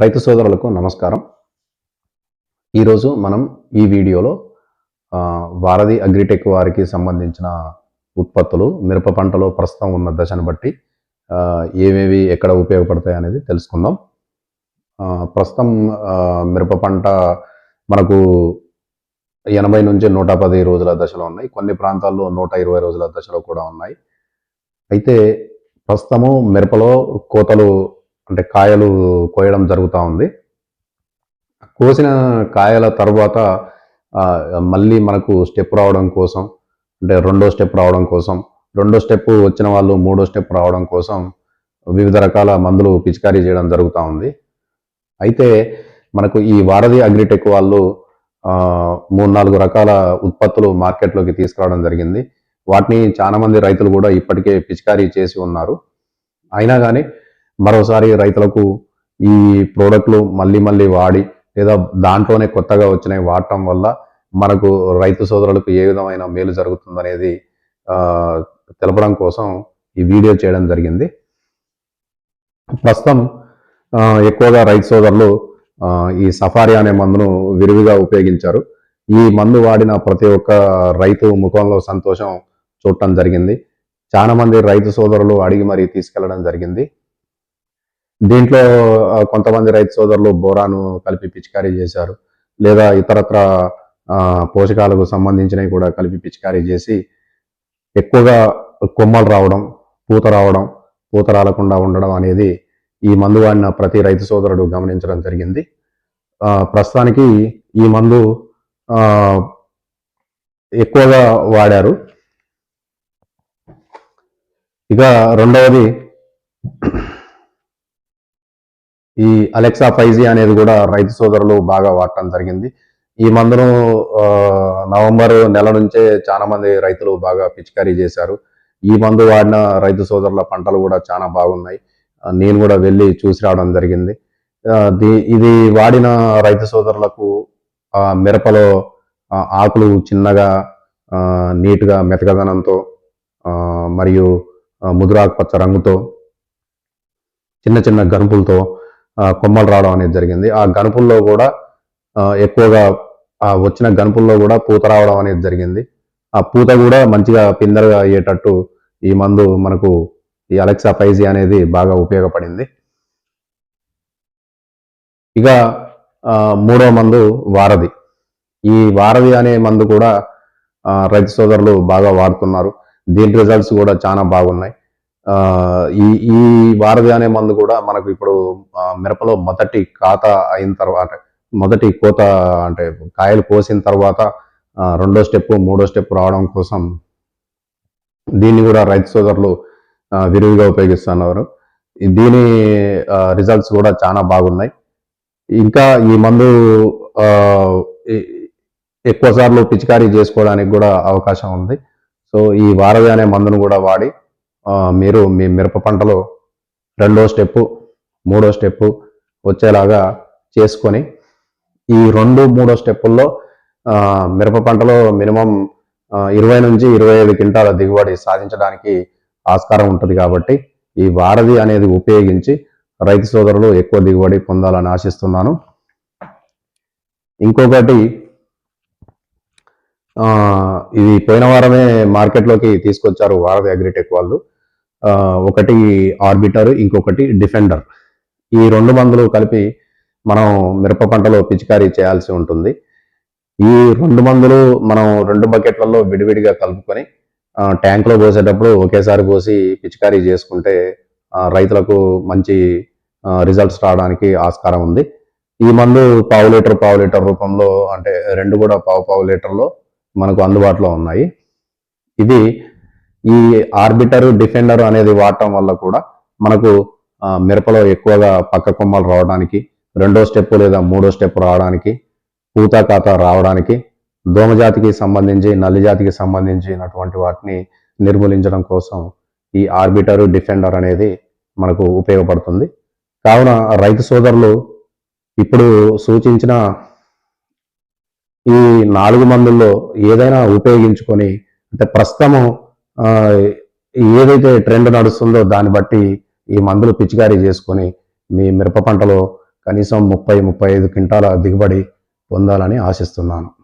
రైతు సోదరులకు నమస్కారం. ఈరోజు మనం ఈ వీడియోలో వారధి అగ్రిటెక్ వారికి సంబంధించిన ఉత్పత్తులు మిరప పంటలో ప్రస్తుతం ఉన్న దశను బట్టి ఏమేవి ఎక్కడ ఉపయోగపడతాయి అనేది తెలుసుకుందాం. ప్రస్తుతం మిరప పంట మనకు ఎనభై నుంచి నూట పది రోజుల దశలో ఉన్నాయి. కొన్ని ప్రాంతాల్లో నూట ఇరవై రోజుల దశలో కూడా ఉన్నాయి. అయితే ప్రస్తుతము మిరపలో కోతలు అంటే కాయలు కోయడం జరుగుతూ ఉంది. కోసిన కాయల తర్వాత మళ్ళీ మనకు స్టెప్ రావడం కోసం అంటే రెండో స్టెప్ రావడం కోసం రెండో స్టెప్ వచ్చిన వాళ్ళు మూడో స్టెప్ రావడం కోసం వివిధ రకాల మందులు పిచికారీ చేయడం జరుగుతూ ఉంది. అయితే మనకు ఈ వారధి అగ్రిటెక్ వాళ్ళు మూడు నాలుగు రకాల ఉత్పత్తులు మార్కెట్లోకి తీసుకురావడం జరిగింది. వాటిని చాలామంది రైతులు కూడా ఇప్పటికే పిచికారీ చేసి ఉన్నారు. అయినా కానీ మరోసారి రైతులకు ఈ ప్రోడక్ట్లు మళ్ళీ మళ్ళీ వాడి లేదా దాంట్లోనే కొత్తగా వచ్చినవి వాడటం వల్ల మనకు రైతు సోదరులకు ఏ విధమైన మేలు జరుగుతుందనేది తెలపడం కోసం ఈ వీడియో చేయడం జరిగింది. ప్రస్తుతం ఎక్కువగా రైతు సోదరులు ఈ సఫారీ అనే మందును విరివిగా ఉపయోగించారు. ఈ మందు వాడిన ప్రతి ఒక్క రైతు ముఖంలో సంతోషం చూడటం జరిగింది. చాలా మంది రైతు సోదరులు అడిగి మరీ తీసుకెళ్ళడం జరిగింది. దీంట్లో కొంతమంది రైతు సోదరులు బోరాను కలిపి పిచికారీ చేశారు. లేదా ఇతరత్ర పోషకాలకు సంబంధించినవి కూడా కలిపి పిచికారీ చేసి ఎక్కువగా కొమ్మలు రావడం పూత రావడం పూత రాలకుండా ఉండడం అనేది ఈ మందు వాడిన ప్రతి రైతు సోదరుడు గమనించడం జరిగింది. ప్రస్తుతానికి ఈ మందు ఎక్కువగా వాడారు. ఇక రెండవది ఈ అలెక్సా ఫైజీ అనేది కూడా రైతు సోదరులు బాగా వాడటం జరిగింది. ఈ మందును నవంబర్ నెల నుంచే చాలా మంది రైతులు బాగా పిచికారీ చేశారు. ఈ మందు వాడిన రైతు సోదరుల పంటలు కూడా చాలా బాగున్నాయి. నేను కూడా వెళ్ళి చూసి రావడం జరిగింది. ఇది వాడిన రైతు సోదరులకు మిరపలో ఆకులు చిన్నగా నీట్గా మెతకదనంతో మరియు ముదురాకుపచ్చ రంగుతో చిన్న చిన్న గనుపులతో కొమ్మలు రావడం అనేది జరిగింది. ఆ గణపుల్లో కూడా ఎక్కువగా ఆ వచ్చిన గనుపుల్లో కూడా పూత రావడం అనేది జరిగింది. ఆ పూత కూడా మంచిగా పిందరగా అయ్యేటట్టు ఈ మందు మనకు ఈ అలెక్సా ఫైజీ అనేది బాగా ఉపయోగపడింది. ఇక మూడో మందు వారధి. ఈ వారధి అనే మందు కూడా రైతు సోదరులు బాగా వాడుతున్నారు. దీని రిజల్ట్స్ కూడా చాలా బాగున్నాయి. ఈ ఈ వారధి అనే మందు కూడా మనకు ఇప్పుడు మిరపలో మొదటి ఖాత అయిన తర్వాత మొదటి కోత అంటే కాయలు కోసిన తర్వాత రెండో స్టెప్ మూడో స్టెప్ రావడం కోసం దీన్ని కూడా రైతు సోదరులు విరివిగా ఉపయోగిస్తున్నారు. దీని రిజల్ట్స్ కూడా చాలా బాగున్నాయి. ఇంకా ఈ మందు ఎక్కువసార్లు ఎక్కువ సార్లు పిచికారీ చేసుకోవడానికి కూడా అవకాశం ఉంది. సో ఈ వారధి అనే మందును కూడా వాడి మీరు మీ మిరప పంటలో రెండో స్టెప్పు మూడో స్టెప్పు వచ్చేలాగా చేసుకొని ఈ రెండు మూడో స్టెప్పుల్లో మిరప పంటలో మినిమం ఇరవై నుంచి ఇరవై ఐదు క్వింటాల దిగుబడి సాధించడానికి ఆస్కారం ఉంటుంది కాబట్టి ఈ వారధి అనేది ఉపయోగించి రైతు సోదరులు ఎక్కువ దిగుబడి పొందాలని ఆశిస్తున్నాను. ఇంకొకటి ఇది పోయిన వారమే మార్కెట్లోకి తీసుకొచ్చారు వారధి అగ్రిటెక్ వాళ్ళు. ఒకటి ఆర్బిటర్ ఇంకొకటి డిఫెండర్. ఈ రెండు మందులు కలిపి మనం మిరప పంటలో పిచికారీ చేయాల్సి ఉంటుంది. ఈ రెండు మందులు మనం రెండు బకెట్లలో విడివిడిగా కలుపుకొని ట్యాంక్లో పోసేటప్పుడు ఒకేసారి పోసి పిచికారీ చేసుకుంటే రైతులకు మంచి రిజల్ట్స్ రావడానికి ఆస్కారం ఉంది. ఈ మందు పావు లీటర్ పావు లీటర్ రూపంలో అంటే రెండు కూడా పావు పావు లీటర్లో మనకు అందుబాటులో ఉన్నాయి. ఇది ఈ ఆర్బిటర్ డిఫెండర్ అనేది వాడటం వల్ల కూడా మనకు మిరపలో ఎక్కువగా పక్క కొమ్మలు రావడానికి రెండో స్టెప్ లేదా మూడో స్టెప్ రావడానికి పూత ఖాతా రావడానికి దోమజాతికి సంబంధించి నల్లి జాతికి సంబంధించినటువంటి వాటిని నిర్మూలించడం కోసం ఈ ఆర్బిటర్ డిఫెండర్ అనేది మనకు ఉపయోగపడుతుంది. కావున రైతు సోదరులు ఇప్పుడు సూచించిన ఈ నాలుగు మందుల్లో ఏదైనా ఉపయోగించుకొని అంటే ప్రస్తుతము ఏదైతే ట్రెండ్ నడుస్తుందో దాన్ని బట్టి ఈ మందులు పిచికారీ చేసుకొని మీ మిరప పంటలో కనీసం ముప్పై ముప్పై ఐదు క్వింటాల దిగుబడి పొందాలని ఆశిస్తున్నాను.